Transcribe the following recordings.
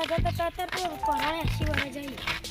સો વરસ હતા તો અત્યારે તો પરાણે એસી જઈએ.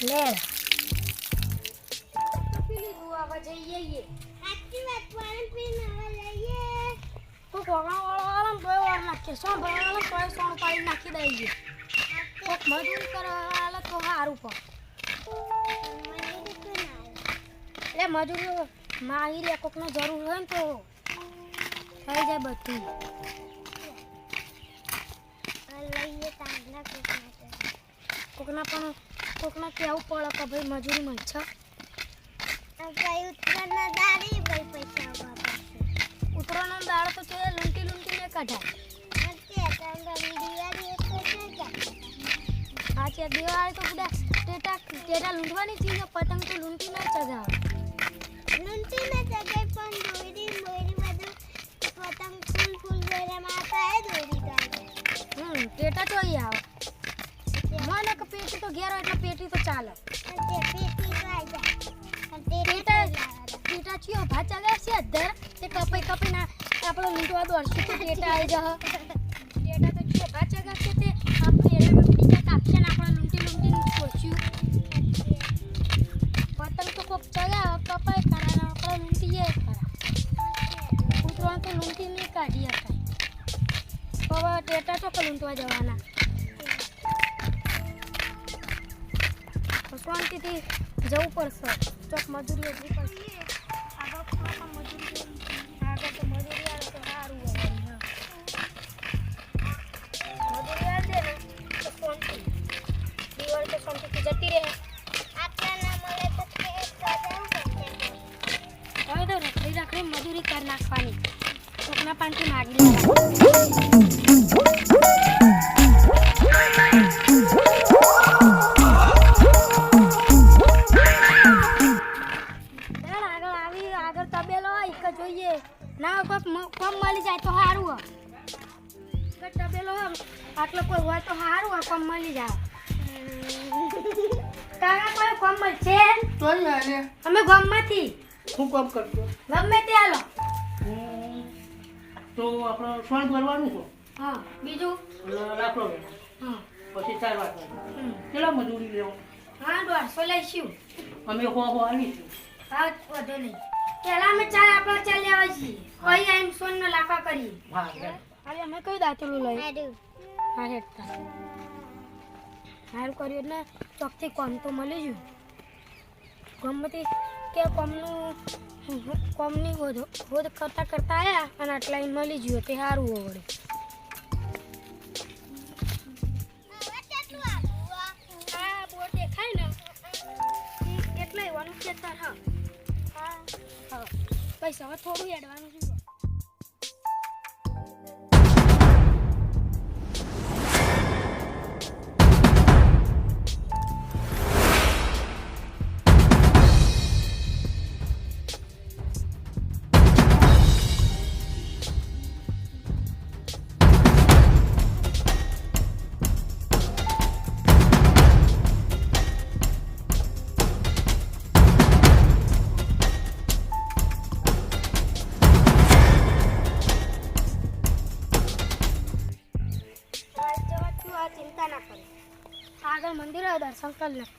લે. પી લીધું હવે જઈએ સાચી વાત પાણી પીને હવે જઈએ તો કોગા વાળો ને તોય વાર નાખીએ સોણ પાડી નાખી દઈએ કોક મજૂર કરવા વાળા તો સારું પણ. એટલે મજૂરી માગી લે કોકને જરૂર હોય ને તો થઈ જાય બધું. લઈએ માટે કોકના પણ કોકના કહેવું પડે કે ભાઈ મજૂરી આ ભાઈ ઉત્તરાયણના દાડે ભાઈ પૈસા આપવા પડશે. ઉતરવાનો દાડો તો છે લૂંટી લૂંટીને કઢાય. તો છે દિવાળી તો બધા ટેટા ટેટા લૂંટવાની ચીજ પતંગ તો લૂંટી ના ચગાવે. લૂંટીને જગ્યાએ પણ દોરી મોરી બધું પતંગ ફૂલ ફૂલ દોરામાં એ દોરી કાઢે. હમ ટેટા તો અહીં આવે. મને કે પેટી તો ઘેર એટલે પેટી તો ચાલે. પેટા પેટી ચિયો ભા ચાલે છે અધર તે કપાઈ કપાઈ ના આપણે લૂંટવા દોડશું તો ટેટા આવી જશે. ટેટા તો ચિયો ભા છે તે. આપણે એને બીજા કાપશે ને આપણે લૂંટી નું છોડશું પતંગ તો કોક ચગાવે કપાઈ ખરા ને આપણે લૂંટીએ ખરા. કૂતરો તો લૂંટી નહીં કાઢીએ હવે ટેટા તો લૂંટવા જવાના. શાંતિથી જવું પડશે. ચોક મજૂરી ઓછી પડશે આગળ મજૂરી આગળ તો મજૂરી આવે તો સારું. મજૂરી આવે ને તો શાંતિ. દિવાળી તો શાંતિથી જતી રહે. હવે તો રખડી રખડી મજૂરી કરી નાખવાની. કોકના પાનથી માગી આટલો કોઈ હોય તો સારું આ કોમ મળી જાવ. તારા કોઈ કોમ છે? તોય ને આને અમે ગામમાંથી. હું કોમ કરતો? ગમે તે આલો તો આપણો સોણ ભરવાનું છે? હા બીજું? એટલે લાકડો હા. પછી ચાર વાત હમ. કેટલા મજૂરી લેવું? હા દોઢસો લઈશું. અમે હો હો આવી હા વધો નહીં. પહેલા અમે ચાર આપણા ચાર લેવા છીએ. પછી આવીને સોનનો લાફા કરીએ. હા અરે અમે કયું દાંતેલું લઈ. હા હેઠતા કર્યું એટલે ચોકથી કોમ તો મળી ગયું. ગમતી કે કોમનું, કોમની હોદ હોદ કરતા કરતા આવ્યા અને આટલા મળી ગયું તે સારું વળે હવે કેટલું આગું આ? આ બોર્ડ દેખાય ને, ઈ એટલે એવાનું ખેતર હા. હા બસ થોડું એડવાનું છે. આગળ મંદિર દર્શન કરી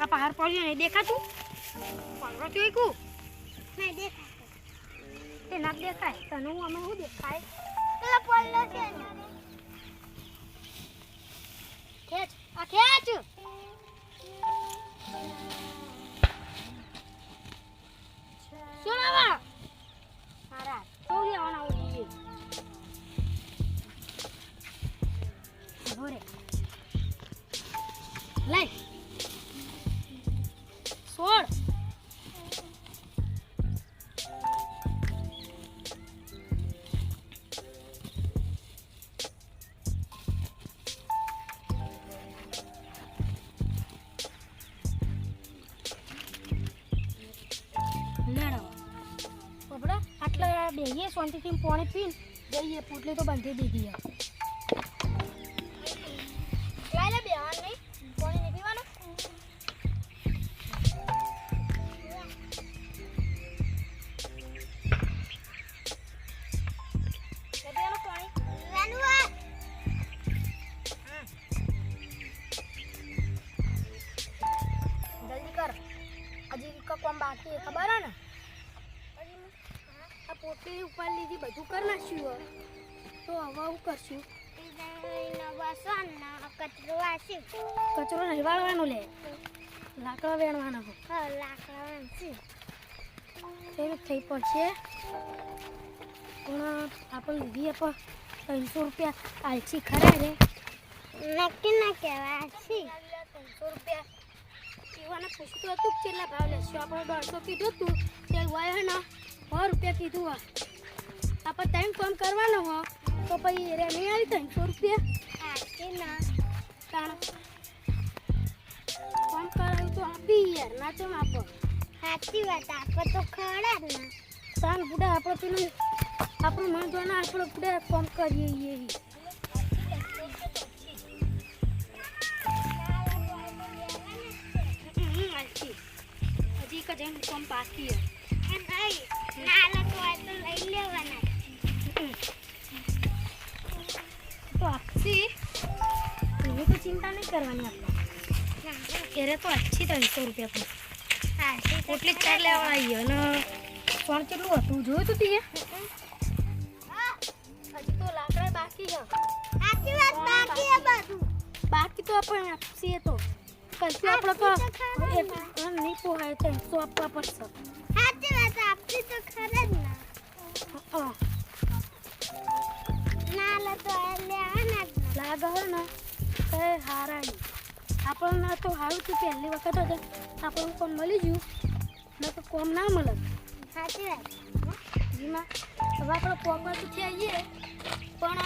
આ પહાડ પડ્યો નહીં દેખાતું દેખાતું. તે ના દેખાય તને હું અમે શું દેખાય પેલા પોલ્લો છે. ખેંચ આ ખેંચ સુનાવા શાંતિથી પાણી પીને જઈએ પોટલી તો બાંધી દીધી લીધી બધું કરી નાખ્યું તો હવે હું કરશું? કચરો કચરો નહીં વાળવાનો લે. લાકડો વેણવાનો લાકડા વેણશે એવું થઈ પડશે. પણ આપણે લીધી પણ ત્રણસો રૂપિયા આલસી ખરા રે. નક્કી ના કહેવાય વાસી ત્રણસો રૂપિયા. પીવાના પૂછતું હતું કેટલા ભાવ લેશો? આપણે દોઢસો કીધું હતું. તે હોય ને સો રૂપિયા કીધું હોય. આપણે ટાઈમ ફોન કરવાનો હો તો પછી રે નહીં આવી ત્રણસો રૂપિયા. કે ના. ત્રણ ફોન કરાવ્યું તો આપી યાર ના તો આપો. સાચી વાત આપણે તો ખરા જ ને. તાણ બુડા આપણે પેલું આપણું મન તો ના આપણે બુડા ફોન કરીએ આલસી. હજી. એક જ એમ ફોન બાકી હે નહીં નાના તો આ તો લઈ લેવાના કરવાની આપણે. ઘેરે તો અચ્છી ત્રણસો રૂપિયા પણ. તો એટલી ચાર લેવા આવી અને પણ કેટલું હતું? જોયું તું તીએ? હજી તો લાકડા બાકી છે. સાચી વાત બાકી છે બધું. બાકી તો આપણે આપશીએ તો. પછી આપણે તો એક નહીં પોહાય ત્રણસો આપવા પડશે. સાચી વાત આપતી તો ખરે જ ને. ના તો હોય આ ના. લાગે ને. તો એ હારા આપણને તો સારું થયું પહેલી વખત જ આપણને કોમ મળી ગયું? ને તો કોમ ના મળે. સાચી વાત. જીમાં હવે આપણે કોમમાં તો થઈ આવીએ પણ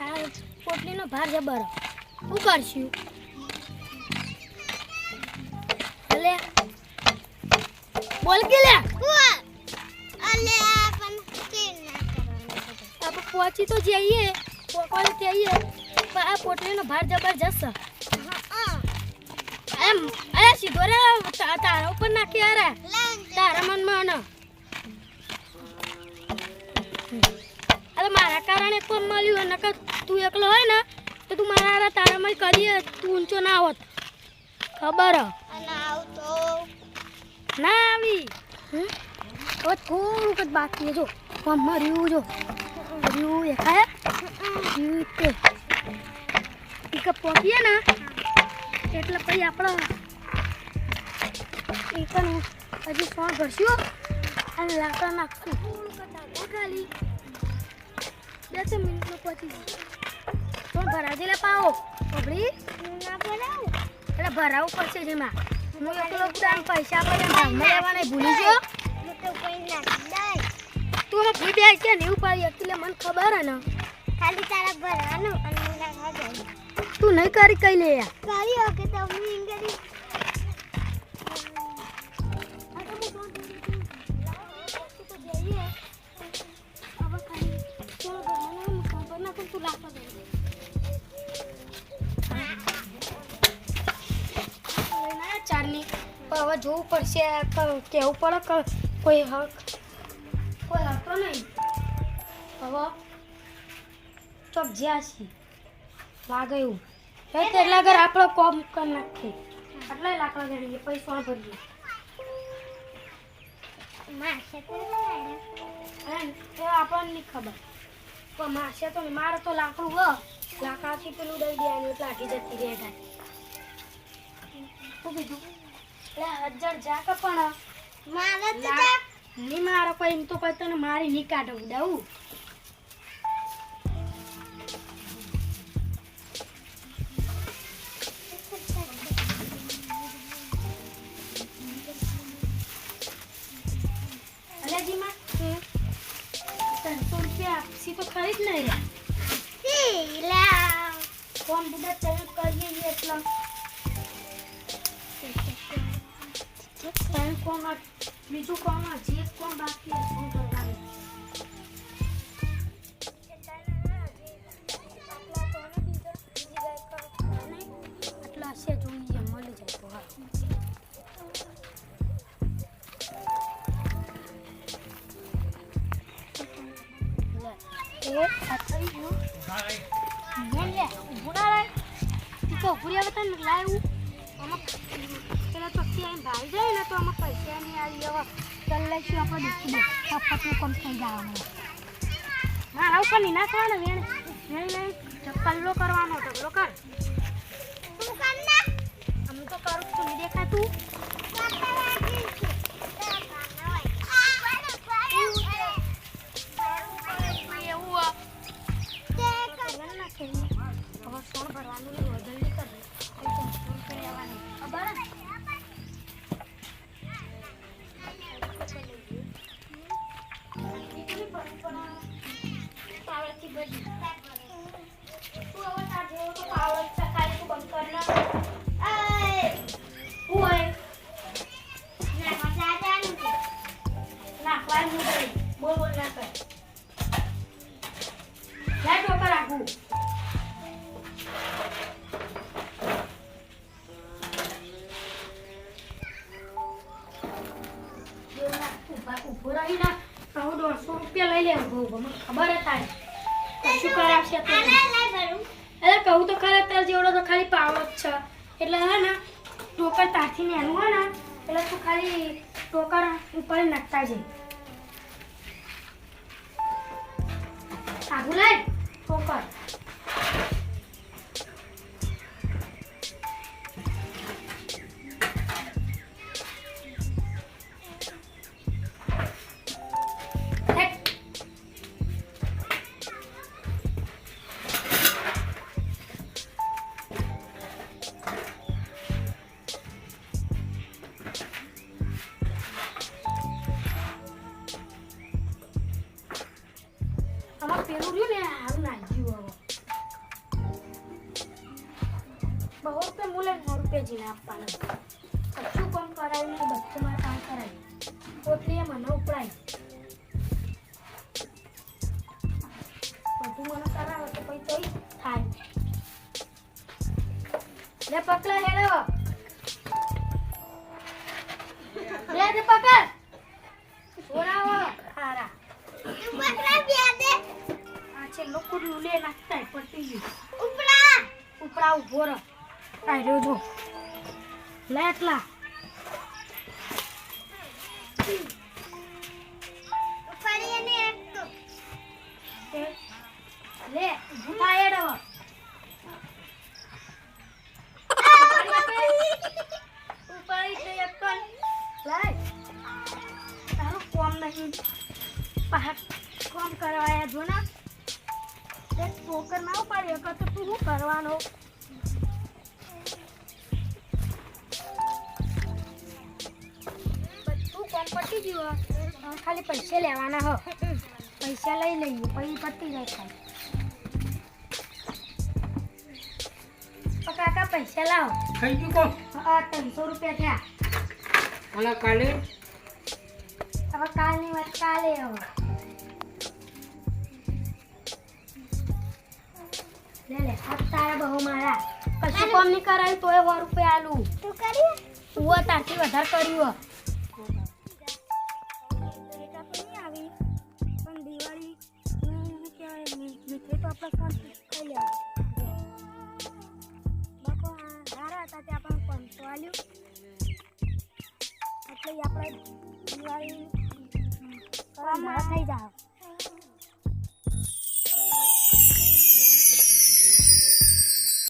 આ પોટલીનો ભાર જબર. શું કરશું? ભલે બોલ કે લે? હું અલે પણ પહોંચી તો જઈએ. પોકવાને જઈએ પણ આ પોટલીનો ભાર જબરજસ્ત. એમ, અરે સીધો રે તારા ઉપર નાખી અરે તારા મનમાં અરે મારા કારણે કોમ મળ્યું નકર તું એકલો હોય ને, તો તું મારા હારે તારામાં કરીએ, તું ઊંચો ના હોત. ખબર? ના આવી? હવે થોડુંક જ બાકી જો. કોમ મળ્યું જો. રહ્યું દેખાય રહ્યું તે ઈ કે પહોંચીએ ને, એટલે પછી આપણે ઈ કન હજી ફોન કરશું અને લાકડા નાખશું. ખાલી બે ત્રણ મિનિટમાં પહોંચી જઈએ ફોન ભરાજી લે પાવો. પકડી ના બોલાવું એટલે ભરાવું પડશે જેમાં. હું એકલો પૈસા લેવાના ભૂલી ગયો. તો તું હવે ફી બે છે ને એવું પાડી એટલે મને ખબર ને. ખાલી તારા ભરવાનું અને મને નાખવા તું નહીં કરી કઈ લે યાર. કરી ઓકે કે હું ઇંગલી ચારની હવે જોવું પડશે કેવું પડે કોઈ હક હતો નહીં. હવે ચોક જ્યાં છીએ લાગે એવું. હે તેટલા ઘર આપણો કોમ કરી નાખીએ. આટલા લાકડા ગણીએ પૈસા ભરીએ. માસે તો આપણને નહીં ખબર. પણ માસે તો મારે તો લાકડું હ લાકડાથી પેલું દઈ દે એટલે આખી જતી રહે થાય. શું કીધું? એટલે હજાર જા કે પણ મારે તો નહીં મારો કોઈ એમ તો કોઈ તને મારી નહીં કાઢવું દઉં અલેજીમાં ત્રણસો રૂપિયા આપશી તો ખરી જ નહીં રે સીલા ફોન બધા તમે કરીએ છીએ એટલે તમે કોમ આ- બીજું કોમ હજી એક કોમ બાકી ફોન કરવાનું આટલા હશે જોઈએ મળી જાય તો હા લે, એ આ થઈ ગયું. બોલ લે ઊભું ના રહે ત્યાં ભાઈ જાય ને તો અમે પૈસા નહીં આવી, હવે કરી લઈશું આપણે કામ થઈ જવાનું. આવું પણ નહીં નાખવાનું વેણ. વેણ વેણ કલ્લો કરવાનો, ઢગલો કર. લઈ લેવું બહુ મને ખબર હતા કશું કરાવશે તો એટલે કહું તો ખરા તાર જેવડો તો ખાલી પાવડો જ છે. એટલે હે ને ટોકર તાથી ને એનું હોય ને એટલે તું ખાલી ટોકર ઉપર નાખતા જઈ. કરાવે તો તોય થાય. લે પકડા હેલો લે તે પકડ. ખારા આ છે લોકો લુલે નાખતા પટી ગયું. ઉપરા. ઊભો રહો. આ રહ્યો જો. લે એટલા કોમ કરવાયા જો ના ટોકર ના ઉપાડી એક તો તું શું કરવાનો? બધું કોમ પટી ગયું. ખાલી પૈસા લેવાના હો. પૈસા લઈ લઈએ પછી પતી જાય ખાલી તો કાકા પૈસા લાવો. થઈ ગયું કોમ હા ત્રણસો રૂપિયા થયા. અને કાલે? હવે કાલની વાત કાલે હવે. તારા બહુ મારા. કશું કામ નહીં કરાયું તોય સો રૂપિયા આલું. ઉવા તારથી વધારે કર્યું